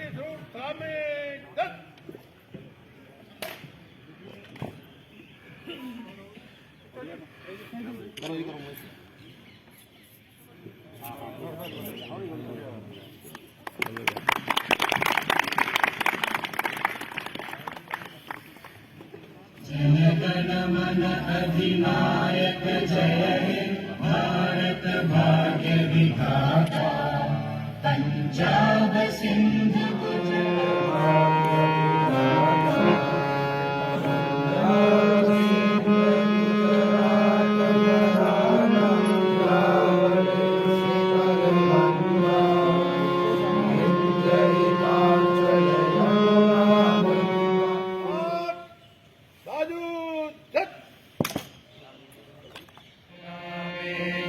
Anti suit ਸਾਹਮਣੇ। ਚੱਲ। ਸਾਜੂ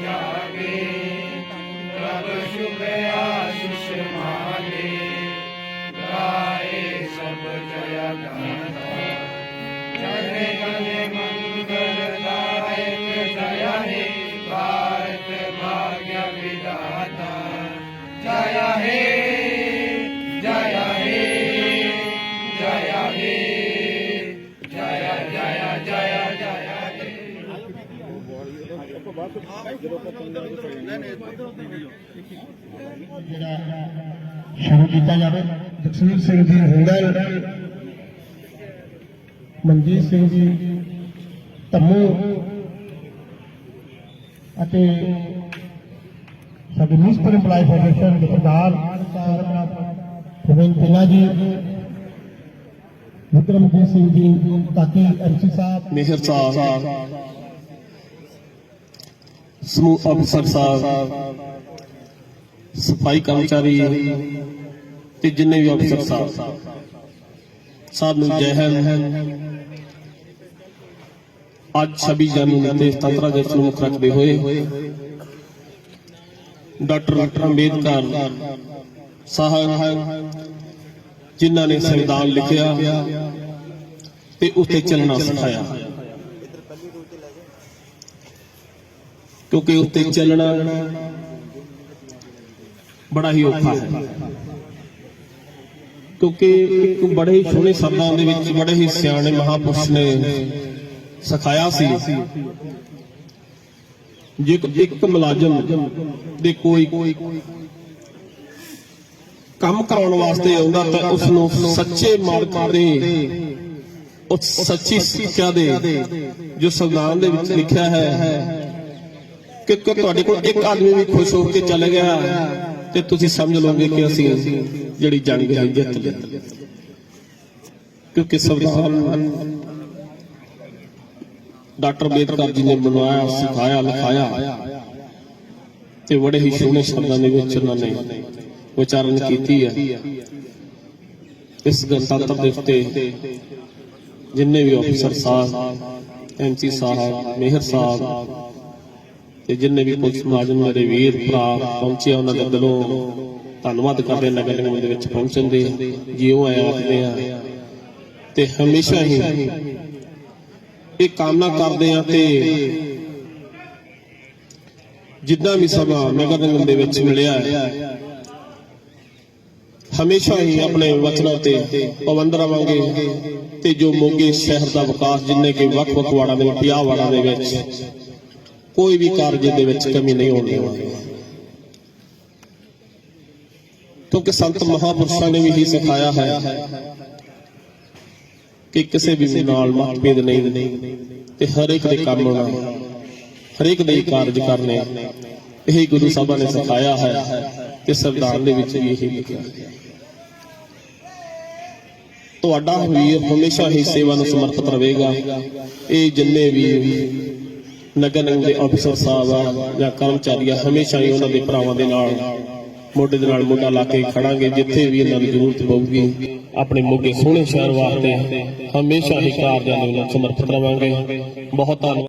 ਜਾਗੇ। ਰਬ ਸ਼ੁਭ ਆਸ਼ਿਸ਼ ਮਾਲੇ। ਗਾਏ ਸਭ ਜਯਾ ਗਾਣਾ ਜਗਨੇ ਗਨੇ ਮੰਗਲ ਦਾਇਕ ਜਯਾ ਹੈ ਭਾਰਤ ਭਾਗਯ ਵਿਦਾਤਾ ਜਯਾ ਹੈ ਜਯਾ ਹੈ ਜਯਾ ਹੈ ਜਯਾ ਸ਼ੁਰੂ ਕੀਤਾ ਜਾਵੇ ਜਗਸੀਰ ਸਿੰਘ ਜੀ ਹੁੰਦਲ ਮਨਜੀਤ ਸਿੰਘ ਜੀ ਧੰਮੂ ਅਤੇ ਸਾਡੇ ਮਿਊਨਿਸਪਲ ਇੰਪਲਾਈ ਫੈਡਰੇਸ਼ਨ ਦੇ ਪ੍ਰਧਾਨ ਗੋਬਿੰਦ ਪਿੰਨਾ ਜੀ ਵਿਕਰਮਜੀਤ ਸਿੰਘ ਜੀ ਤਾਕੀ ਐਮਸੀ ਸਾਹਿਬ। ਮੇਹਰ ਸਾਹਿਬ। ਸਮੂਹ ਅਫਸਰ ਸਾਹਿਬ, ਸਫ਼ਾਈ ਕਰਮਚਾਰੀ ਤੇ ਜਿੰਨੇ ਵੀ ਅਫਸਰ ਸਾਹਿਬ, ਸਭ ਨੂੰ ਜੈ ਹਿੰਦ। ਅੱਜ 26 ਜਨਵਰੀ ਦੇ ਸੁਤੰਤਰਤਾ ਦਿਵਸ ਨੂੰ ਮੁੱਖ ਰੱਖਦੇ ਹੋਏ ਡਾਕਟਰ ਅੰਬੇਦਕਰ ਸਾਹਿਬ ਜਿਨ੍ਹਾਂ ਨੇ ਸੰਵਿਧਾਨ ਲਿਖਿਆ ਤੇ ਉੱਤੇ ਚੱਲਣਾ ਸਿਖਾਇਆ। ਕਿਉਂਕਿ ਉੱਤੇ ਚੱਲਣਾ ਬੜਾ ਹੀ ਔਖਾ ਹੈ। ਕਿਉਂਕਿ ਇੱਕ ਬੜੇ ਹੀ ਸੋਹਣੇ ਸ਼ਬਦਾਂ ਦੇ ਵਿੱਚ, ਬੜੇ ਹੀ ਸਿਆਣੇ ਮਹਾਪੁਰਸ਼ ਨੇ ਸਿਖਾਇਆ ਸੀ ਜੇ ਇੱਕ ਮੁਲਾਜ਼ਮ ਦੇ ਕੋਈ ਕੰਮ ਕਰਾਉਣ ਵਾਸਤੇ ਆਉਂਦਾ ਤਾਂ ਉਸ ਨੂੰ ਸੱਚੇ ਮਾਰਗ ਦੇ ਉਸ ਸੱਚੀ ਸਿੱਖਿਆ ਦੇ, ਜੋ ਸੰਵਿਧਾਨ ਦੇ ਵਿੱਚ ਲਿਖਿਆ ਹੈ ਕਿ ਕਿ ਤੁਹਾਡੇ ਕੋਲ ਇੱਕ ਆਦਮੀ ਵੀ ਖੁਸ਼ ਹੋ ਕੇ ਚੱਲ ਗਿਆ ਤੇ ਤੁਸੀਂ ਸਮਝ ਲਓਗੇ ਕਿ ਅਸੀਂ ਜਿਹੜੀ ਜੰਗ ਹੈ ਜਿੱਤ ਲਈ। ਕਿਉਂਕਿ ਸੰਵਿਧਾਨ ਡਾਕਟਰ ਅੰਬੇਦਕਰ ਜੀ ਨੇ ਬਣਾਇਆ ਸਿਖਾਇਆ, ਲਿਖਾਇਆ ਤੇ ਬੜੇ ਹੀ ਸੋਹਣੇ ਸ਼ਬਦਾਂ ਦੇ ਵਿੱਚ ਉਹਨਾਂ ਨੇ ਉਚਾਰਨ ਕੀਤੀ ਹੈ। ਇਸ ਗਣਤੰਤਰ ਦਿਵਸ ਤੇ ਜਿੰਨੇ ਵੀ ਅਫਸਰ ਸਾਹਿਬ ਐਮਸੀ ਸਾਹਿਬ, ਮੇਹਰ ਸਾਹਿਬ ਤੇ ਜਿੰਨੇ ਵੀ ਪੁਲਿਸ ਮੁਲਾਜ਼ਮ ਮੇਰੇ ਵੀਰ, ਭਰਾ ਪਹੁੰਚੇ ਉਹਨਾਂ ਦੇ ਦਿਲੋਂ ਧੰਨਵਾਦ ਕਰਦੇ ਨਗਰ ਨਿਗਮ ਦੇ ਵਿੱਚ ਪਹੁੰਚਣ ਦੇ। ਜਿਉਂ ਆਏ ਆਖਦੇ ਆ। ਤੇ ਹਮੇਸ਼ਾ ਹੀ ਇਹ ਕਾਮਨਾ ਕਰਦੇ ਆ ਤੇ ਜਿੱਦਾਂ ਵੀ ਸਮਾਂ ਨਗਰ ਨਿਗਮ ਦੇ ਵਿੱਚ ਮਿਲਿਆ ਹੈ, ਹਮੇਸ਼ਾ ਹੀ ਆਪਣੇ ਵਚਨਾਂ ਤੇ ਪਾਬੰਦ ਰਵਾਂਗੇ ਤੇ ਜੋ ਮੋਗੇ ਸ਼ਹਿਰ ਦਾ ਵਿਕਾਸ, ਜਿੰਨੇ ਕਿ ਵੱਖ-ਵੱਖ ਵਾੜਾਂ ਦੇ ਵਿੱਚ 50 ਵਾੜਾਂ ਦੇ ਵਿੱਚ ਕੋਈ ਵੀ ਕਾਰਜ ਦੇ ਵਿੱਚ ਕਮੀ ਨਹੀਂ ਹੋਣੀ ਦੇਵਾਂਗੇ ਕਿਉਂਕਿ ਸੰਤ ਮਹਾਪੁਰਸ਼ਾਂ ਨੇ ਵੀ ਹੀ ਸਿਖਾਇਆ ਹੈ ਕਿ ਕਿਸੇ ਵੀ ਨਾਲ ਮਤਭੇਦ ਨਹੀਂ ਤੇ ਹਰ ਇੱਕ ਦੇ ਕੰਮ ਆਉਣਾ ਹਰੇਕ ਦੇ ਕਾਰਜ ਕਰਨੇ। ਇਹ ਗੁਰੂ ਸਾਹਿਬਾਂ ਨੇ ਸਿਖਾਇਆ ਹੈ ਤੇ ਸੰਵਿਧਾਨ ਦੇ ਵਿੱਚ ਵੀ ਇਹ ਲਿਖਿਆ ਹੈ। ਤੁਹਾਡਾ ਵੀਰ ਹਮੇਸ਼ਾ ਹੀ ਸੇਵਾ ਨੂੰ ਸਮਰਪਿਤ ਰਹੇਗਾ। ਇਹ ਜਿੰਨੇ ਵੀ ਨਗਰ ਨਿਗਮ ਦੇ ਅਫਸਰ ਸਾਹਿਬ ਆ ਜਾਂ ਕਰਮਚਾਰੀ ਆ ਹਮੇਸ਼ਾ ਹੀ ਉਹਨਾਂ ਦੇ ਭਰਾਵਾਂ ਦੇ ਨਾਲ, ਮੋਢੇ ਦੇ ਨਾਲ ਮੋਢਾ ਲਾ ਕੇ ਖੜਾਂਗੇ, ਜਿੱਥੇ ਵੀ ਇਹਨਾਂ ਦੀ ਜ਼ਰੂਰਤ ਪਊਗੀ। ਆਪਣੇ ਮੋਗੇ ਸੋਹਣੇ ਸ਼ਹਿਰ ਵਾਸਤੇ ਹਮੇਸ਼ਾ ਹੀ ਕਾਰਜਾਂ ਦੇ ਨਾਲ ਸਮਰਪਿਤ ਰਵਾਂਗੇ। ਬਹੁਤ ਧੰਨਵਾਦ।